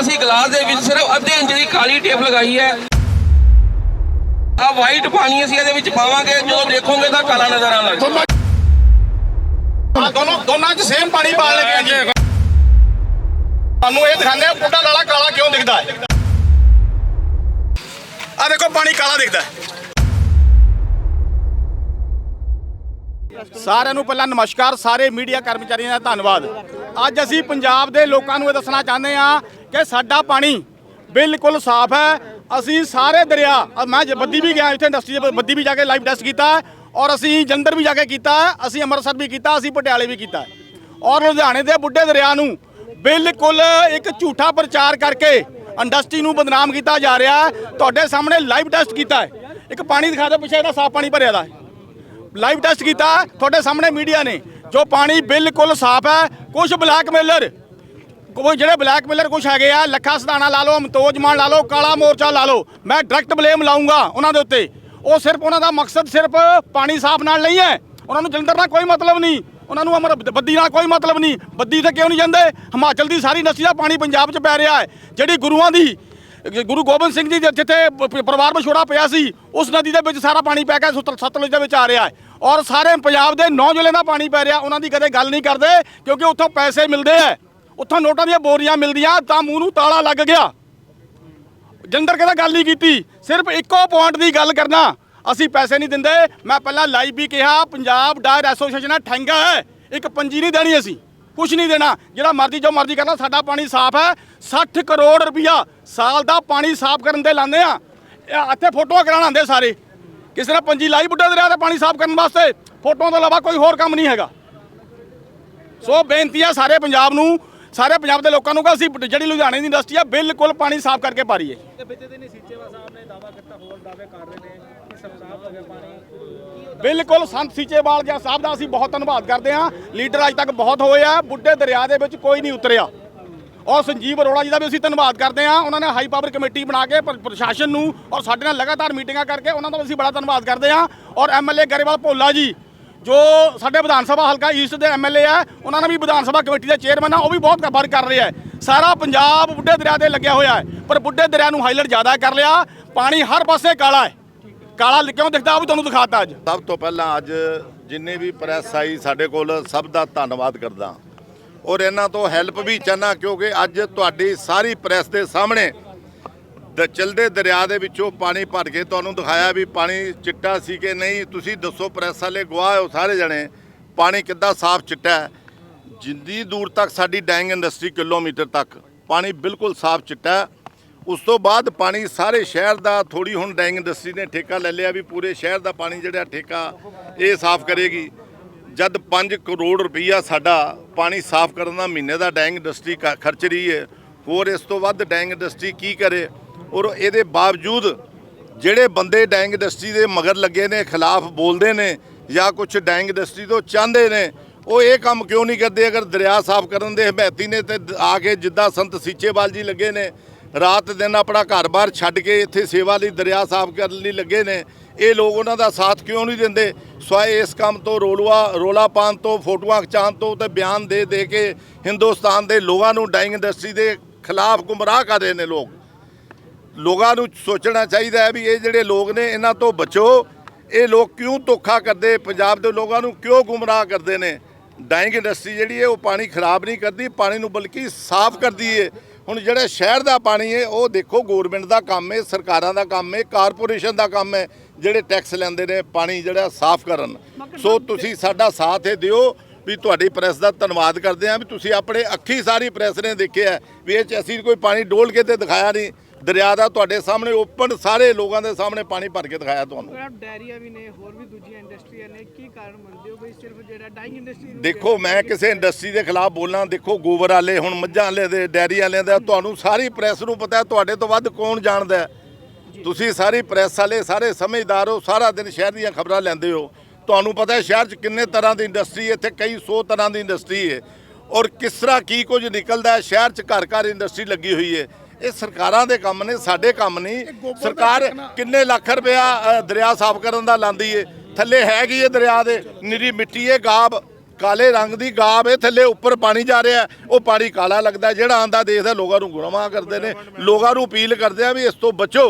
ਅਸੀਂ ਗਲਾਸ ਦੇ ਵਿੱਚ ਸਿਰਫ ਅੱਧੇ ਇੰਚ ਦੀ ਕਾਲੀ ਟੇਪ ਲਗਾਈ ਹੈ। ਆ ਵਾਈਟ ਪਾਣੀ ਅਸੀਂ ਇਹਦੇ ਵਿੱਚ ਪਾਵਾਂਗੇ ਜਦੋਂ ਦੇਖੋਗੇ ਤਾਂ ਕਾਲਾ ਨਜ਼ਰ ਆਉਣ ਲੱਗ ਦੋਨੋਂ ਦੋਨਾਂ 'ਚ ਸੇਮ ਪਾਣੀ ਪਾ ਲੱਗੇ ਜੀ। ਤੁਹਾਨੂੰ ਇਹ ਦਿਖਾਉਂਦੇ ਆ ਪੁੱਟਾ ਲਾਲਾ ਕਾਲਾ ਕਿਉਂ ਦਿਖਦਾ ਹੈ? ਆ ਦੇਖੋ, ਪਾਣੀ ਕਾਲਾ ਦਿਖਦਾ ਹੈ। ਸਾਰਿਆਂ ਨੂੰ ਪਹਿਲਾਂ ਨਮਸਕਾਰ, ਸਾਰੇ ਮੀਡੀਆ ਕਰਮਚਾਰੀਆਂ ਦਾ ਧੰਨਵਾਦ। ਅੱਜ ਅਸੀਂ ਪੰਜਾਬ ਦੇ ਲੋਕਾਂ ਨੂੰ ਇਹ ਦੱਸਣਾ ਚਾਹੁੰਦੇ ਹਾਂ ਕਿ ਸਾਡਾ ਪਾਣੀ ਬਿਲਕੁਲ ਸਾਫ਼ ਹੈ। ਅਸੀਂ ਸਾਰੇ ਦਰਿਆ ਮੈਂ ਜ- ਬੱਦੀ ਵੀ ਗਿਆ ਇੱਥੇ ਇੰਡਸਟਰੀ ਦੇ, ਬੱਦੀ ਵੀ ਜਾ ਕੇ ਲਾਈਵ ਟੈਸਟ ਕੀਤਾ ਔਰ ਅਸੀਂ ਜਲੰਧਰ ਵੀ ਜਾ ਕੇ ਕੀਤਾ, ਅਸੀਂ ਅੰਮ੍ਰਿਤਸਰ ਵੀ ਕੀਤਾ, ਅਸੀਂ ਪਟਿਆਲੇ ਵੀ ਕੀਤਾ। ਔਰ ਲੁਧਿਆਣੇ ਦੇ ਬੁੱਢੇ ਦਰਿਆ ਨੂੰ ਬਿਲਕੁਲ ਇੱਕ ਝੂਠਾ ਪ੍ਰਚਾਰ ਕਰਕੇ ਇੰਡਸਟਰੀ ਨੂੰ ਬਦਨਾਮ ਕੀਤਾ ਜਾ ਰਿਹਾ। ਤੁਹਾਡੇ ਸਾਹਮਣੇ ਲਾਈਵ ਟੈਸਟ ਕੀਤਾ ਇੱਕ ਪਾਣੀ ਦਿਖਾ ਦਿਓ ਪਿੱਛੇ, ਇਹਦਾ ਸਾਫ਼ ਪਾਣੀ ਭਰਿਆ ਦਾ। ਲਾਈਵ ਟੈਸਟ ਕੀਤਾ ਤੁਹਾਡੇ ਸਾਹਮਣੇ ਮੀਡੀਆ ਨੇ, ਜੋ ਪਾਣੀ ਬਿਲਕੁਲ ਸਾਫ਼ ਹੈ ਕੁਝ ਬਲੈਕਮੇਲਰ ਕੋਈ ਜਿਹੜੇ ਬਲੈਕ ਮੇਲਰ ਕੁਝ ਹੈਗੇ ਆ, ਲੱਖਾ ਸਦਾਨਾ ਲਾ ਲਓ, ਅਮਤੋਜ ਮਾਨ ਲਾ ਲਓ, ਕਾਲਾ ਮੋਰਚਾ ਲਾ ਲਓ, ਮੈਂ ਡਾਇਰੈਕਟ ਬਲੇਮ ਲਾਉਂਗਾ ਉਹਨਾਂ ਦੇ ਉੱਤੇ। ਉਹ ਸਿਰਫ ਉਹਨਾਂ ਦਾ ਮਕਸਦ ਸਿਰਫ ਪਾਣੀ ਸਾਫ਼ ਨਾਲ ਨਹੀਂ ਹੈ। ਉਹਨਾਂ ਨੂੰ ਜਲੰਧਰ ਨਾਲ ਕੋਈ ਮਤਲਬ ਨਹੀਂ, ਉਹਨਾਂ ਨੂੰ ਅਮਰ ਬੱਦੀ ਨਾਲ ਕੋਈ ਮਤਲਬ ਨਹੀਂ। ਬੱਦੀ ਤੇ ਕਿਉਂ ਨਹੀਂ ਜਾਂਦੇ? ਹਿਮਾਚਲ ਦੀ ਸਾਰੀ ਨਸੀ ਦਾ ਪਾਣੀ ਪੰਜਾਬ 'ਚ ਪੈ ਰਿਹਾ ਹੈ। ਜਿਹੜੀ ਗੁਰੂਆਂ ਦੀ ਗੁਰੂ ਗੋਬਿੰਦ ਸਿੰਘ ਜੀ ਦੇ ਜਿੱਥੇ ਪ- ਪਰਿਵਾਰ ਵਿਛੋੜਾ ਪਿਆ ਸੀ, ਉਸ ਨਦੀ ਦੇ ਵਿੱਚ ਸਾਰਾ ਪਾਣੀ ਪੈ ਕੇ ਸੁਤਲ ਸਤਲੁਜ ਦੇ ਵਿੱਚ ਆ ਰਿਹਾ ਹੈ। ਔਰ ਸਾਰੇ ਪੰਜਾਬ ਦੇ ਨੌ ਜ਼ਿਲ੍ਹਿਆਂ ਦਾ ਪਾਣੀ ਪੈ ਰਿਹਾ, ਉਹਨਾਂ ਦੀ ਕਦੇ ਗੱਲ ਨਹੀਂ ਕਰਦੇ, ਕਿਉਂਕਿ ਉੱਥੋਂ ਪੈਸੇ ਮਿਲਦੇ ਆ ਉੱਥੋਂ ਨੋਟਾਂ ਦੀਆਂ ਬੋਰੀਆਂ ਮਿਲਦੀਆਂ, ਤਾਂ ਮੂੰਹ ਨੂੰ ਤਾਲਾ ਲੱਗ ਗਿਆ। ਜੰਦਰ ਕਹਿੰਦਾ ਗੱਲ ਨਹੀਂ ਕੀਤੀ, ਸਿਰਫ ਇੱਕੋ ਪੁਆਇੰਟ ਦੀ ਗੱਲ ਕਰਨਾ। ਅਸੀਂ ਪੈਸੇ ਨਹੀਂ ਦਿੰਦੇ, ਮੈਂ ਪਹਿਲਾਂ ਲਾਈਵ ਵੀ ਕਿਹਾ, ਪੰਜਾਬ ਡਾਇਰ ਐਸੋਸੀਏਸ਼ਨ ਹੈ ਠੰਗਾ ਹੈ, ਇੱਕ ਪੰਜੀ ਨਹੀਂ ਦੇਣੀ ਅਸੀਂ। ਕੁਝ ਨਹੀਂ ਦੇਣਾ। ਜਿਹੜਾ ਮਰਜ਼ੀ ਜੋ ਮਰਜ਼ੀ ਕਰਨਾ ਸਾਡਾ ਪਾਣੀ ਸਾਫ਼ ਹੈ। 60 ਕਰੋੜ ਰੁਪਇਆ ਸਾਲ ਦਾ ਪਾਣੀ ਸਾਫ਼ ਕਰਨ ਦੇ ਲਾਉਂਦੇ ਆ। ਇੱਥੇ ਫੋਟੋਆਂ ਕਰਾਉਣ ਆਉਂਦੇ ਸਾਰੇ। ਕਿਸੇ ਨੇ ਪੰਜੀ ਲਾਈ ਬੁੱਢਾ ਦਰਿਆ ਦਾ ਪਾਣੀ ਸਾਫ਼ ਕਰਨ ਵਾਸਤੇ। ਫੋਟੋਆਂ ਤੋਂ ਇਲਾਵਾ ਕੋਈ ਹੋਰ ਕੰਮ ਨਹੀਂ ਹੈਗਾ। ਸੋ ਬੇਨਤੀ ਆ ਸਾਰੇ ਪੰਜਾਬ ਨੂੰ ਸਾਰੇ ਪੰਜਾਬ ਦੇ ਲੋਕਾਂ ਨੂੰ ਕਿ ਅਸੀਂ ਜਿਹੜੀ ਲੁਧਿਆਣੇ ਦੀ ਇੰਡਸਟਰੀ ਆ ਬਿਲਕੁਲ ਪਾਣੀ ਸਾਫ਼ ਕਰਕੇ ਪਾ ਰਹੀਏ ਤੇ ਬੀਤੇ ਦਿਨ ਸੀਚੇਵਾ ਸਾਹਿਬ ਨੇ ਦਾਵਾ ਕੀਤਾ ਹੋਰ ਦਾਅਵੇ ਕਰ ਰਹੇ ਨੇ ਕਿ ਸਭ ਸਾਫ਼ ਹੋ ਗਿਆ ਪਾਣੀ। ਬਿਲਕੁਲ ਸੰਤ ਸੀਚੇਵਾਲ ਜੀ ਸਾਹਿਬ ਦਾ ਅਸੀਂ ਬਹੁਤ ਧੰਨਵਾਦ ਕਰਦੇ ਹਾਂ। ਲੀਡਰ ਅੱਜ ਤੱਕ ਬਹੁਤ ਹੋਏ ਆ ਬੁੱਢੇ ਦਰਿਆ ਦੇ ਵਿੱਚ ਕੋਈ ਨਹੀਂ ਉਤਰਿਆ। ਔਰ ਸੰਜੀਵ ਅਰੋੜਾ ਜੀ ਦਾ ਵੀ ਅਸੀਂ ਧੰਨਵਾਦ ਕਰਦੇ ਹਾਂ। ਉਹਨਾਂ ਨੇ ਹਾਈ ਪਾਵਰ ਕਮੇਟੀ ਬਣਾ ਕੇ ਪ੍ਰ- ਪ੍ਰਸ਼ਾਸਨ ਨੂੰ ਔਰ ਸਾਡੇ ਨਾਲ ਲਗਾਤਾਰ ਮੀਟਿੰਗਾਂ ਕਰਕੇ ਉਹਨਾਂ ਦਾ ਵੀ ਅਸੀਂ ਬੜਾ ਧੰਨਵਾਦ ਕਰਦੇ ਹਾਂ। ਔਰ ਐਮਐਲਏ ਗਰੇਵਾਲ ਭੋਲਾ ਜੀ ਜੋ ਸਾਡੇ ਵਿਧਾਨ ਸਭਾ ਹਲਕਾ ਈਸਟ ਦੇ ਐਮਐਲਏ ਆ, ਉਹਨਾਂ ਨੇ ਵੀ ਵਿਧਾਨ ਸਭਾ ਕਮੇਟੀ ਦੇ ਚੇਅਰਮੈਨ ਆ, ਉਹ ਵੀ ਬਹੁਤ ਵਰਕ ਕਰ ਰਿਹਾ ਹੈ। ਸਾਰਾ ਪੰਜਾਬ ਬੁੱਢੇ ਦਰਿਆ ਤੇ ਲੱਗਿਆ ਹੋਇਆ ਹੈ, ਪਰ ਬੁੱਢੇ ਦਰਿਆ ਨੂੰ ਹਾਈਲਾਈਟ ਜ਼ਿਆਦਾ ਕਰ ਲਿਆ, ਪਾਣੀ ਹਰ ਪਾਸੇ ਕਾਲਾ ਹੈ। ਕਾਲਾ ਕਿਉਂ ਦਿਖਦਾ, ਉਹ ਵੀ ਤੁਹਾਨੂੰ ਦਿਖਾਤਾ ਅੱਜ। ਸਭ ਤੋਂ ਪਹਿਲਾਂ ਅੱਜ ਜਿੰਨੇ ਵੀ ਪ੍ਰੈਸ ਆਈ ਸਾਡੇ ਕੋਲ, ਸਭ ਦਾ ਧੰਨਵਾਦ ਕਰਦਾ। ਔਰ ਇਹਨਾਂ ਤੋਂ ਹੈਲਪ ਵੀ ਚਾਹਨਾ ਕਿਉਂਕਿ ਅੱਜ ਤੁਹਾਡੀ ਸਾਰੀ ਪ੍ਰੈਸ ਦੇ ਸਾਹਮਣੇ ਦ ਚਲਦੇ ਦਰਿਆ ਦੇ ਵਿੱਚੋਂ ਪਾਣੀ ਭਰ ਕੇ ਤੁਹਾਨੂੰ ਦਿਖਾਇਆ ਵੀ ਪਾਣੀ ਚਿੱਟਾ ਸੀ ਕਿ ਨਹੀਂ। ਤੁਸੀਂ ਦੱਸੋ ਪ੍ਰੈਸ ਵਾਲੇ ਗਵਾਹ ਹੋ ਸਾਰੇ ਜਣੇ, ਪਾਣੀ ਕਿੱਦਾਂ ਸਾਫ਼ ਚਿੱਟਾ ਹੈ? ਜਿੰਦੀ ਦੂਰ ਤੱਕ ਸਾਡੀ ਡੈਂਗ ਇੰਡਸਟਰੀ ਕਿਲੋਮੀਟਰ ਤੱਕ, ਪਾਣੀ ਬਿਲਕੁਲ ਸਾਫ਼ ਚਿੱਟਾ ਹੈ। ਉਸ ਤੋਂ ਬਾਅਦ ਪਾਣੀ ਸਾਰੇ ਸ਼ਹਿਰ ਦਾ ਥੋੜੀ ਹੁਣ ਡੈਂਗ ਇੰਡਸਟਰੀ ਨੇ ਠੇਕਾ ਲੈ ਲਿਆ ਵੀ ਪੂਰੇ ਸ਼ਹਿਰ ਦਾ ਪਾਣੀ ਜਿਹੜਾ ਠੇਕਾ, ਇਹ ਸਾਫ਼ ਕਰੇਗੀ। ਜਦ 5 ਕਰੋੜ ਰੁਪਈਆ ਸਾਡਾ ਪਾਣੀ ਸਾਫ਼ ਕਰਨ ਦਾ ਮਹੀਨੇ ਦਾ ਡੈਂਗ ਇੰਡਸਟਰੀ ਕ- ਖਰਚ ਰਹੀ ਹੈ। ਹੋਰ ਇਸ ਤੋਂ ਵੱਧ ਡੈਂਗ ਇੰਡਸਟਰੀ ਕੀ ਕਰੇ? ਔਰ ਇਹਦੇ ਬਾਵਜੂਦ ਜਿਹੜੇ ਬੰਦੇ ਡੈਂਗ ਇੰਡਸਟਰੀ ਦੇ ਮਗਰ ਲੱਗੇ ਨੇ, ਖਿਲਾਫ ਬੋਲਦੇ ਨੇ ਜਾਂ ਕੁਝ ਡੈਂਗ ਇੰਡਸਟਰੀ ਤੋਂ ਚਾਹੁੰਦੇ ਨੇ, ਉਹ ਇਹ ਕੰਮ ਕਿਉਂ ਨਹੀਂ ਕਰਦੇ? ਅਗਰ ਦਰਿਆ ਸਾਫ਼ ਕਰਨ ਦੇ ਹਮਾਇਤੀ ਨੇ ਤੇ ਆ ਕੇ ਜਿੱਦਾਂ ਸੰਤ ਸੀਚੇਵਾਲ ਜੀ ਲੱਗੇ ਨੇ, ਰਾਤ ਦਿਨ ਆਪਣਾ ਘਰ-ਬਾਰ ਛੱਡ ਕੇ ਇੱਥੇ ਸੇਵਾ ਲਈ ਦਰਿਆ ਸਾਫ਼ ਕਰਨ ਲਈ ਲੱਗੇ ਨੇ, ਇਹ ਲੋਕ ਉਹਨਾਂ ਦਾ ਸਾਥ ਕਿਉਂ ਨਹੀਂ ਦਿੰਦੇ? ਸਵਾਏ ਇਸ ਕੰਮ ਤੋਂ ਰੋਲਵਾ ਰੋਲਾ ਪਾਉਣ ਤੋਂ, ਫੋਟੋਆਂ ਖਿਚਾਉਣ ਤੋਂ ਤੇ ਬਿਆਨ ਦੇ ਦੇ ਕੇ ਹਿੰਦੁਸਤਾਨ ਦੇ ਲੋਕਾਂ ਨੂੰ ਡਾਈਂਗ ਇੰਡਸਟਰੀ ਦੇ ਖਿਲਾਫ ਗੁੰਮਰਾਹ ਕਰ ਰਹੇ ਨੇ ਲੋਕ। ਲੋਕਾਂ ਨੂੰ ਸੋਚਣਾ ਚਾਹੀਦਾ ਹੈ ਵੀ ਇਹ ਜਿਹੜੇ ਲੋਕ ਨੇ ਇਹਨਾਂ ਤੋਂ ਬਚੋ। ਇਹ ਲੋਕ ਕਿਉਂ ਧੋਖਾ ਕਰਦੇ? ਪੰਜਾਬ ਦੇ ਲੋਕਾਂ ਨੂੰ ਕਿਉਂ ਗੁੰਮਰਾਹ ਕਰਦੇ ਨੇ? ਡਾਈਂਗ ਇੰਡਸਟਰੀ ਜਿਹੜੀ ਹੈ ਉਹ ਪਾਣੀ ਖਰਾਬ ਨਹੀਂ ਕਰਦੀ ਪਾਣੀ ਨੂੰ ਬਲਕਿ ਸਾਫ਼ ਕਰਦੀ ਹੈ। ਹੁਣ ਜਿਹੜਾ ਸ਼ਹਿਰ ਦਾ ਪਾਣੀ ਹੈ ਉਹ ਦੇਖੋ ਗਵਰਨਮੈਂਟ ਦਾ ਕੰਮ ਹੈ ਸਰਕਾਰਾਂ ਦਾ ਕੰਮ ਹੈ ਕਾਰਪੋਰੇਸ਼ਨ ਦਾ ਕੰਮ ਹੈ ਜਿਹੜੇ ਟੈਕਸ ਲੈਂਦੇ ਨੇ ਪਾਣੀ ਜਿਹੜਾ ਸਾਫ਼ ਕਰਨ। ਸੋ ਤੁਸੀਂ ਸਾਡਾ ਸਾਥ ਇਹ ਦਿਓ ਵੀ ਤੁਹਾਡੀ ਪ੍ਰੈਸ ਦਾ ਧੰਨਵਾਦ ਕਰਦੇ ਹਾਂ ਵੀ ਤੁਸੀਂ ਆਪਣੇ ਅੱਖੀ ਸਾਰੀ ਪ੍ਰੈਸ ਨੇ ਦੇਖਿਆ ਵੀ ਇਹ ਚ ਅਸੀਂ ਕੋਈ ਪਾਣੀ ਡੋਲ ਕੇ ਤੇ ਦਿਖਾਇਆ ਨਹੀਂ। ਦਰਿਆ ਦਾ ਤੁਹਾਡੇ ਸਾਹਮਣੇ ਓਪਨ ਸਾਰੇ ਲੋਕਾਂ ਦੇ ਸਾਹਮਣੇ ਪਾਣੀ ਭਰ ਕੇ ਦਿਖਾਇਆ ਤੁਹਾਨੂੰ। ਮੈਡਮ ਡੈਰੀਆ ਵੀ ਨੇ ਹੋਰ ਵੀ ਦੂਜੀਆਂ ਇੰਡਸਟਰੀਆਂ ਨੇ ਕੀ ਕਾਰਨ ਮੰਨਦੇ ਹੋ ਬਈ ਸਿਰਫ ਜਿਹੜਾ ਡਾਈਂਗ ਇੰਡਸਟਰੀ ਨੂੰ ਦੇਖੋ ਮੈਂ ਕਿਸੇ ਇੰਡਸਟਰੀ ਦੇ ਖਿਲਾਫ ਬੋਲਾਂ ਦੇਖੋ ਗੋਬਰ ਵਾਲੇ ਹੁਣ ਮੱਝਾਂ ਵਾਲੇ ਦੇ ਡੈਰੀ ਵਾਲਿਆਂ ਦਾ ਤੁਹਾਨੂੰ ਸਾਰੀ ਪ੍ਰੈਸ ਨੂੰ ਪਤਾ ਤੁਹਾਡੇ ਤੋਂ ਵੱਧ ਕੌਣ ਜਾਣਦਾ ਤੁਸੀਂ ਸਾਰੀ ਪ੍ਰੈਸ ਵਾਲੇ ਸਾਰੇ ਸਮਝਦਾਰ ਹੋ ਸਾਰਾ ਦਿਨ ਸ਼ਹਿਰ ਦੀਆਂ ਖਬਰਾਂ ਲੈਂਦੇ ਹੋ। ਤੁਹਾਨੂੰ ਪਤਾ ਹੈ ਸ਼ਹਿਰ 'ਚ ਕਿੰਨੇ ਤਰ੍ਹਾਂ ਦੀ ਇੰਡਸਟਰੀ ਹੈ ਇੱਥੇ ਕਈ ਸੌ ਤਰ੍ਹਾਂ ਦੀ ਇੰਡਸਟਰੀ ਹੈ। ਔਰ ਕਿਸ ਤਰ੍ਹਾਂ ਕੀ ਕੁਝ ਨਿਕਲਦਾ ਹੈ ਸ਼ਹਿਰ 'ਚ ਘਰ ਘਰ ਇੰਡਸਟਰੀ ਲੱਗੀ ਹੋਈ ਹੈ। ਇਹ ਸਰਕਾਰਾਂ ਦੇ ਕੰਮ ਨੇ ਸਾਡੇ ਕੰਮ ਨਹੀਂ। ਸਰਕਾਰ ਕਿੰਨੇ ਲੱਖ ਰੁਪਇਆ ਦਰਿਆ ਸਾਫ਼ ਕਰਨ ਦਾ ਲਾਂਦੀ ਏ। ਥੱਲੇ ਹੈਗੀ ਏ ਦਰਿਆ ਦੇ ਨਿਰੀ ਮਿੱਟੀ ਏ ਗਾਬ ਕਾਲੇ ਰੰਗ ਦੀ ਗਾਬ ਹੈ ਥੱਲੇ ਉੱਪਰ ਪਾਣੀ ਜਾ ਰਿਹਾ। ਉਹ ਪਾਣੀ ਕਾਲਾ ਲੱਗਦਾ। ਜਿਹੜਾ ਆਂਦਾ ਦੇਖਦਾ ਲੋਕਾਂ ਨੂੰ ਗੁਨਾਹ ਕਰਦੇ ਨੇ। ਲੋਕਾਂ ਨੂੰ ਅਪੀਲ ਕਰਦੇ ਆ ਵੀ ਇਸ ਤੋਂ ਬਚੋ।